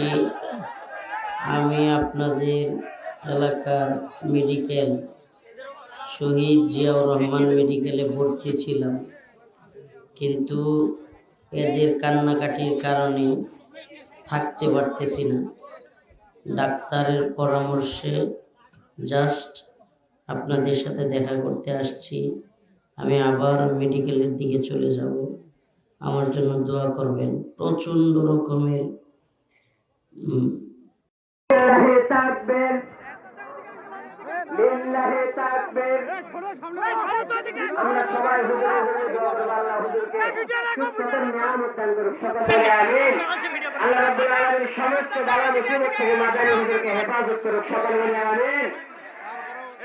এলাকাবাসী আমি আপনাদের এলাকার মেডিকেল শহীদ জিয়াউর রহমান মেডিকেলে ভর্তি ছিলাম। কিন্তু এদের কান্নাকাটির কারণে থাকতে পারতেছি না। ডাক্তারের পরামর্শে জাস্ট আপনাদের সাথে দেখা করতে আসছি। আমি আবার মেডিকেলের দিকে চলে যাব। আমার জন্য দোয়া করবেন। প্রচণ্ড রকমের উম, লিল্লাহি তাকবীর আমরা সবাই হুজুরের জন্য দোয়া করব আল্লাহ হুজুরকে সুস্থতার নিয়ামত দান করুক সকলে আমিন আল্লাহ রাব্বুল আলামিন সমস্ত বালা মুসিবত থেকে মাদানী হুজুরকে হেফাজত করুক সকলে আমিন।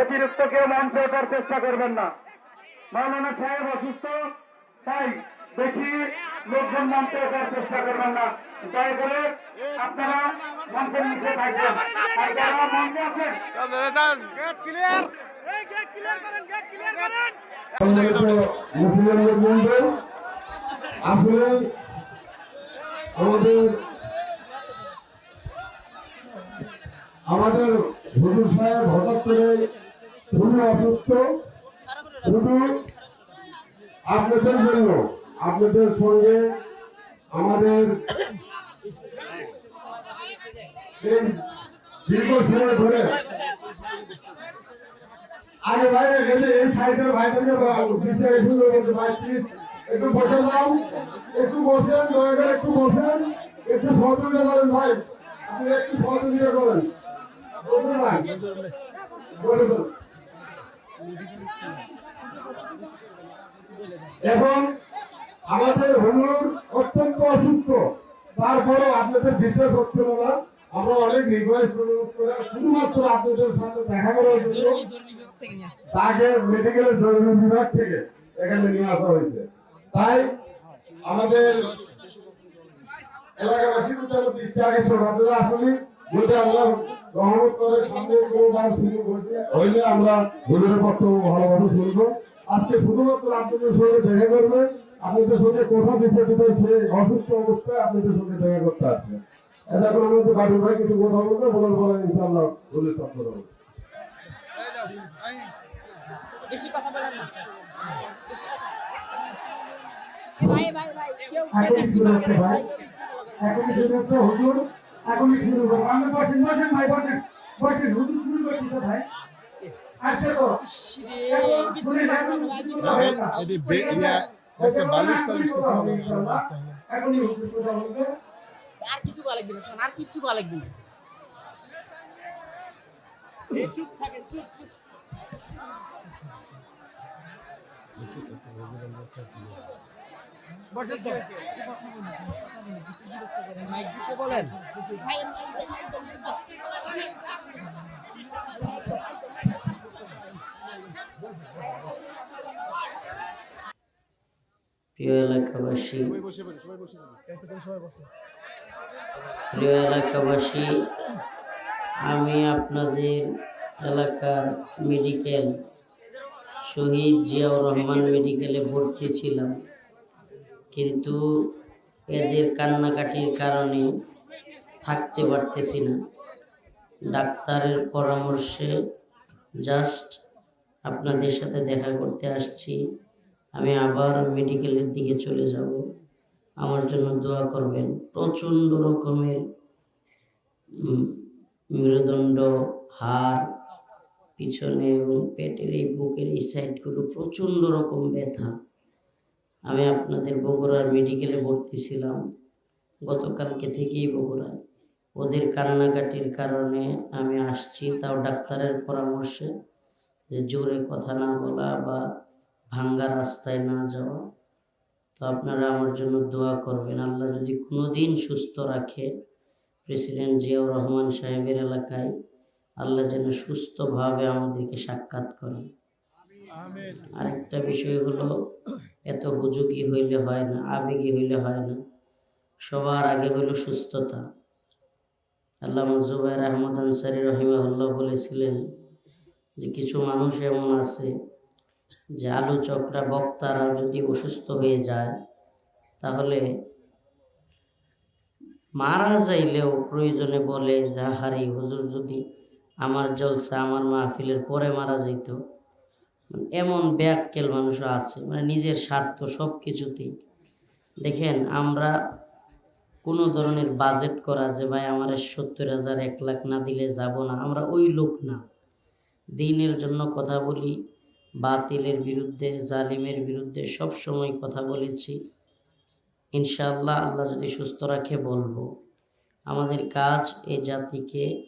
অতিরিক্ত কেউ মঞ্চে ওঠার চেষ্টা করবেন না। মাওলানা সাহেব অসুস্থ তাই বেশি লোকজন মঞ্চে ওঠার চেষ্টা করবেন না। দয়া করে আপনারা মঞ্চের নিচে থাকবেন। আর যারা মঞ্চে আছেন আসলে আমাদের আমাদের হুজুর সাহেব হঠাৎ করে খুবই অসুস্থ। শুধু আপনাদের জন্য, আপনাদের সঙ্গে আমাদের এই দীর্ঘ সময় ধরে আরে ভাই এখানে এই সাইডের ভাইদেরকে দিশে এসে ভাই একটু বসে যাও। একটু বসেন, দয়া করে একটু বসেন। একটু সহযোগিতা করেন ভাই। আপনি একটু সহযোগিতা করেন। বলুন ভাই। বলে। এবং আমাদের হুজুর অত্যন্ত অসুস্থ। তারপরও আপনাদের বিশেষ হচ্ছিল না। আমরা অনেক রিকোয়েস্ট করে শুধুমাত্র আপনাদের সাথে দেখা জন্য তাকে মেডিকেলের জরুরি বিভাগ থেকে এখানে নিয়ে আসা হয়েছে। তাই আমাদের আমার দৃষ্টি আকর্ষণ আপনারা আসলে যদি আল্লাহ রহমত করে সামনে কোনো বার সুযোগ ঘটে হইলে আমরা হুজুরের বক্তব্য ভালোভাবে শুনব। আজকে শুধুমাত্র আপনাদের সঙ্গে দেখা করবে। আপনাদের সঙ্গে কোথা দিচ্ছে বিধায় সে অসুস্থ অবস্থায় আপনাদের সঙ্গে দেখা করতে আসবে। এখন আমাদের বাড়ির ভাই কিছু কথা বলবে বলার পরে ইনশাআল্লাহ হুজুর সব করে বলব। বেশি কথা বলেন না। ভাই ভাই ভাই কেউ বেশি কথা বলেন ভাই। শুরু হুজুর। এখনই শুরু করব আমরা বসেন বসেন ভাই বসেন। বসেন হুজুর শুরু করছি তো ভাই। আচ্ছা তো? কিছু আর কিছু করা লাগবে না আর কিচ্ছু করা লাগবে না। চুপ থাকেন চুপ চুপ। বলেন। প্রিয় এলাকাবাসী প্রিয় এলাকাবাসী আমি আপনাদের এলাকার মেডিকেল শহীদ জিয়াউর রহমান মেডিকেলে ভর্তি ছিলাম। কিন্তু এদের কান্নাকাটির কারণে থাকতে পারতেছি না। ডাক্তারের পরামর্শে জাস্ট আপনাদের সাথে দেখা করতে আসছি। আমি আবার মেডিকেলের দিকে চলে যাব। আমার জন্য দোয়া করবেন। প্রচণ্ড রকমের মেরুদণ্ড, হাড়, পিছনে এবং পেটের এই বুকের এই সাইডগুলো প্রচণ্ড রকম ব্যথা। আমি আপনাদের বগুড়ার মেডিকেলে ভর্তি ছিলাম। গতকালকে থেকেই বগুড়ায়। ওদের কান্নাকাটির কারণে আমি আসছি তাও ডাক্তারের পরামর্শে যে জোরে কথা না বলা বা ভাঙ্গা রাস্তায় না যাওয়া। তো আপনারা আমার জন্য দোয়া করবেন। আল্লাহ যদি কোনো দিন সুস্থ রাখে প্রেসিডেন্ট জিয়াউর রহমান সাহেবের এলাকায়, আল্লাহ যেন সুস্থভাবে আমাদেরকে সাক্ষাৎ করেন। আরেকটা বিষয় হলো, এত হুজুকি হইলে হয় না, আবেগী হইলে হয় না। সবার আগে হলো সুস্থতা। আল্লাহ জুবাইর আহমদ আনসারি রহিমাহুল্লাহ বলেছিলেন যে, কিছু মানুষ এমন আছে যে আলোচকরা বক্তারা যদি অসুস্থ হয়ে যায়, তাহলে মারা যাইলেও প্রয়োজনে বলে যে হারি হুজুর যদি আমার জলসা আমার মাহফিলের পরে মারা যেত এমন ব্যাককেল মানুষও আছে মানে নিজের স্বার্থ সব কিছুতেই দেখেন, আমরা কোনো ধরনের বাজেট করা যে, ভাই, আমার সত্তর হাজার, এক লাখ না দিলে যাব না। আমরা ওই লোক না। দিনের জন্য কথা বলি, বাতিলের বিরুদ্ধে, জালিমের বিরুদ্ধে সব সময় কথা বলেছি। ইনশাআল্লাহ, আল্লাহ যদি সুস্থ রাখে বলব, আমাদের কাজ এ জাতিকে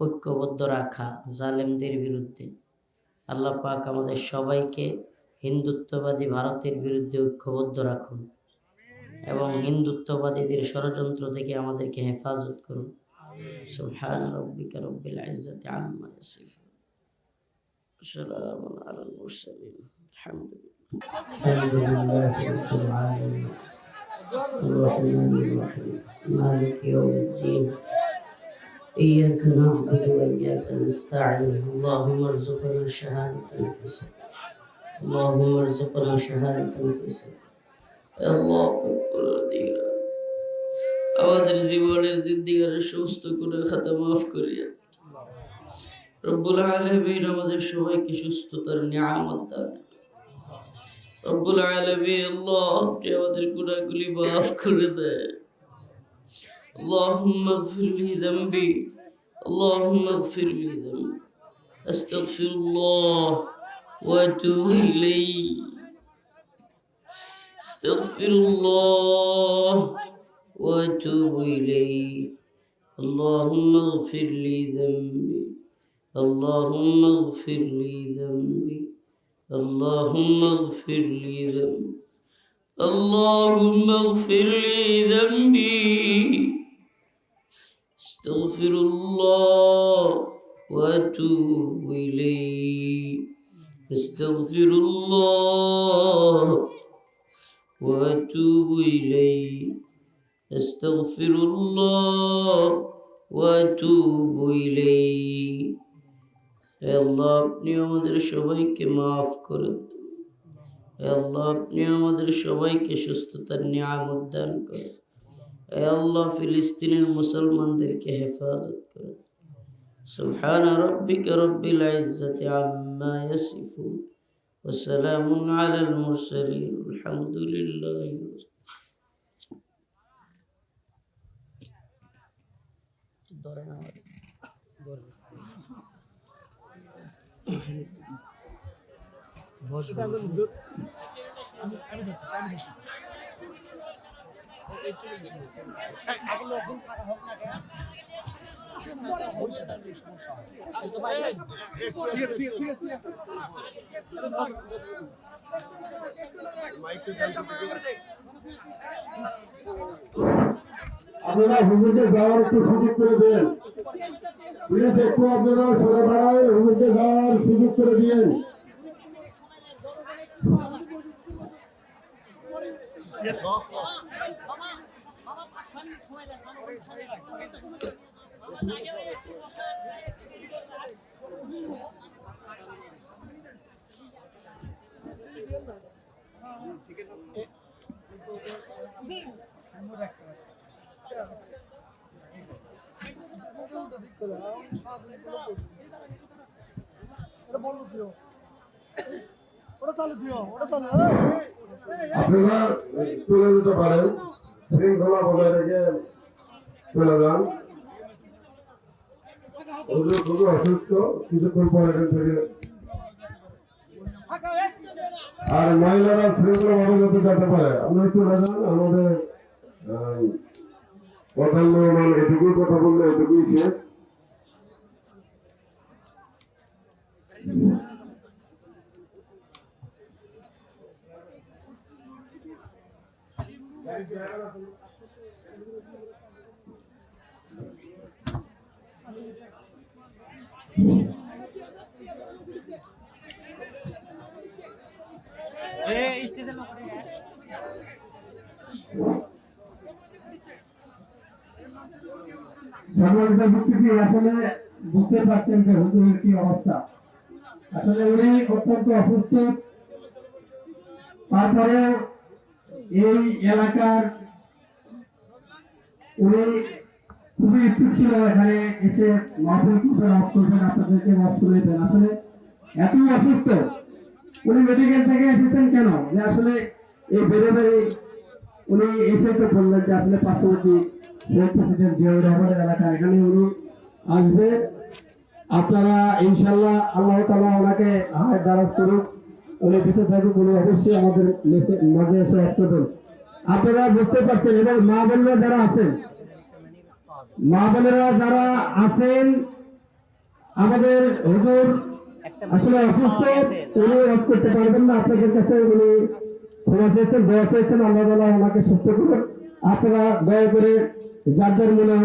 ঐক্যবদ্ধ রাখা জালেমদের বিরুদ্ধে। আল্লাহ পাক আমাদের সবাইকে হিন্দুত্ববাদী ভারতের বিরুদ্ধে ঐক্যবদ্ধ রাখুন এবং হিন্দুত্ববাদীদের ষড়যন্ত্র থেকে আমাদেরকে হেফাজত করুন সুবহান রব্বিকা রব্বিল ইজ্জাতি আম্মা ইয়াসিফুন সালামুন আলাল মুরসালিন আলহামদুলিল্লাহ الحمد لله رب العالمين الرحمن الرحيم مالك يوم الدين إياك نعبد وإياك نستعين اللهم ارزقنا شهادة في الصدق اللهم ارزقنا شهادة في الصدق আল্লাহ আমাদের জীবনের জিন্দিগার সমস্ত গুণা খাতা মাফ করিয়া রব্বুল আলমিন আমাদের সবাইকে সুস্থতার নিয়ামত দান রব্বুল আলমিন আল্লাহ আপনি আমাদের গুণাগুলি মাফ করে দেয় اللهم اغفر لي ذنبي. اللهم اغفر لي ذنبي. أستغفر الله وأتوب إليه. أستغفر الله وأتوب إليه. اللهم اغفر لي ذنبي. اللهم اغفر لي ذنبي. اللهم اغفر لي ذنبي. اللهم اغفر لي ذنبي. استغفر الله واتوب اليه استغفر الله واتوب اليه استغفر الله واتوب اليه হে আল্লাহ আপনি আমাদের সবাইকে মাফ করে দিন হে আল্লাহ আপনি আমাদের সবাইকে সুস্থতার নিয়ামত দান করেন হে আল্লাহ ফিলিস্তিনের মুসলমানদেরকে হেফাজত করেন سبحان ربك رب العزة عما يصفون وسلام على المرسلين الحمد لله আগে আপনারা হুজুরকে যাওয়ার একটু সুযোগ করে দেন। প্লিজ একটু আপনারা সরে দাঁড়ায় যাওয়ার সুযোগ করে দিয়েন। ওটা চালু দিও ওটা চালু আপনারা চলে যেতে পারেন। শৃঙ্খলা বজায় রেখে চলে যান। অসুস্থ, কিছুক্ষণ পর এখান থেকে। আর মহিলারা শৃঙ্খলা ভাবে যাতে পারে। আপনি চলে যান, আমাদের প্রধান এটুকুই কথা বললে, এটুকুই শেষ। সম্মানিত ভক্তি আসলে বুঝতে পারছেন যে হুজুরের কি অবস্থা। আসলে উনি অত্যন্ত অসুস্থ। তারপরে এই এলাকার উনি খুবই ইচ্ছুক ছিল এখানে এসে আপনাদেরকে আসলে এত অসুস্থ, উনি মেডিকেল থেকে এসেছেন কেন? যে আসলে এই বেড়ে বেড়ে উনি এসে তো বললেন যে আসলে পার্শ্ববর্তী শহীদ প্রেসিডেন্ট জিয়াউর রহমানের এলাকা, এখানে উনি আসবে আপনারা ইনশাল্লাহ আল্লাহ তালা ওনাকে হায় দারাজ করুক। উনি বেঁচে থাকুক উনি অবশ্যই আমাদের মাঝে এসে আসতেন আপনারা বুঝতে পারছেন, এবং মা বোনেরা যারা আছেন, মা বোনেরা যারা আছেন, আমাদের হুজুর আসলে অসুস্থ, উনি রস করতে পারবেন না। আপনাদের কাছে উনি ক্ষমা চেয়েছেন, দোয়া চেয়েছেন, আল্লাহ তালা ওনাকে সুস্থ করুন আপনারা দয়া করে যার যার মনে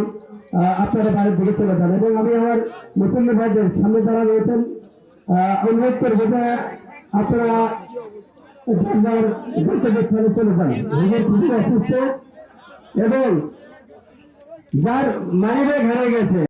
আপনারা বাড়ির দিকে চলে যান। এবং আমি আমার মুসলিম ভাইদের সামনে যারা রয়েছেন অনুরোধ করব যে আপনারা যার গন্তব্যস্থানে চলে এবং যার মানিব্যাগ হারিয়ে গেছে।